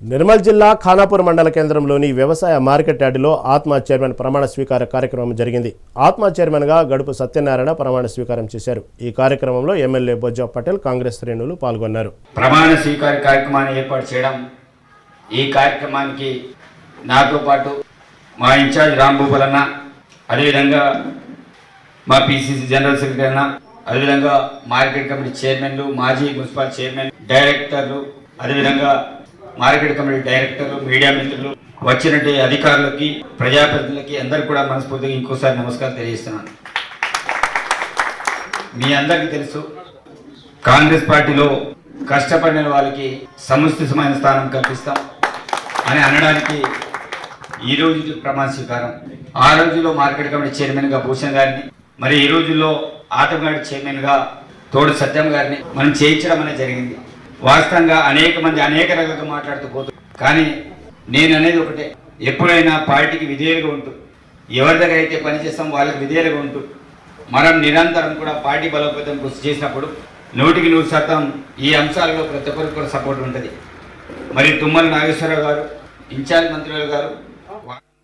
నిర్మల్ జిల్లా ఖానాపూర్ మండల కేంద్రంలోని వ్యవసాయ మార్కెట్ యార్డులో ఆత్మ చైర్మన్ ప్రమాణ స్వీకార కార్యక్రమం జరిగింది. ఆత్మ చైర్మన్గా గడుపు సత్యనారాయణ ప్రమాణ స్వీకారం చేశారు. ఈ కార్యక్రమంలో ఎమ్మెల్యే బొజ్జా పటేల్ కాంగ్రెస్ శ్రేణులు పాల్గొన్నారు. ప్రమాణ స్వీకార కార్యక్రమాన్ని ఏర్పాటు చేయడం ఈ కార్యక్రమానికి నాతో పాటు మా ఇన్ఛార్జ్ రాంభూపల్ అన్న అదేవిధంగా మా పిసిసి జనరల్ సెక్రటరీ అన్న అదేవిధంగా మార్కెట్ కమిటీ చైర్మన్లు మాజీ మున్సిపల్ చైర్మన్ డైరెక్టర్లు అదేవిధంగా మార్కెట్ కమిటీ డైరెక్టర్లు మీడియా మిత్రులు వచ్చినట్టు అధికారులకి ప్రజాప్రతినిధులకి అందరికి కూడా మనస్ఫూర్తిగా ఇంకోసారి నమస్కారం తెలియజేస్తున్నాను. మీ అందరికీ తెలుసు కాంగ్రెస్ పార్టీలో కష్టపడిన వాళ్ళకి సముచితమైన స్థానం కల్పిస్తాం అని అనడానికి ఈ రోజు ప్రమాణ స్వీకారం. ఆ రోజుల్లో మార్కెట్ కమిటీ చైర్మన్గా భూషణ్ గారిని మరి ఈ రోజుల్లో ఆటోమేటిక్ చైర్మన్గా తోడు సత్యం గారిని మనం చేయించడం అనేది జరిగింది. వాస్తవంగా అనేక మంది అనేక రకాలుగా మాట్లాడుతూ పోతు కానీ నేను అనేది ఒకటే. ఎప్పుడైనా పార్టీకి విధేయులుగా ఉంటూ ఎవరి దగ్గర అయితే పనిచేస్తాం వాళ్ళకి విధేయులుగా ఉంటూ మనం నిరంతరం కూడా పార్టీ బలోపేతం కృషి చేసినప్పుడు నూటికి నూరు శాతం ఈ అంశాలలో ప్రతి ఒక్కరికి కూడా సపోర్ట్ ఉంటుంది. మరి తుమ్మల నాగేశ్వరరావు గారు ఇన్ఛార్జ్ మంత్రులు గారు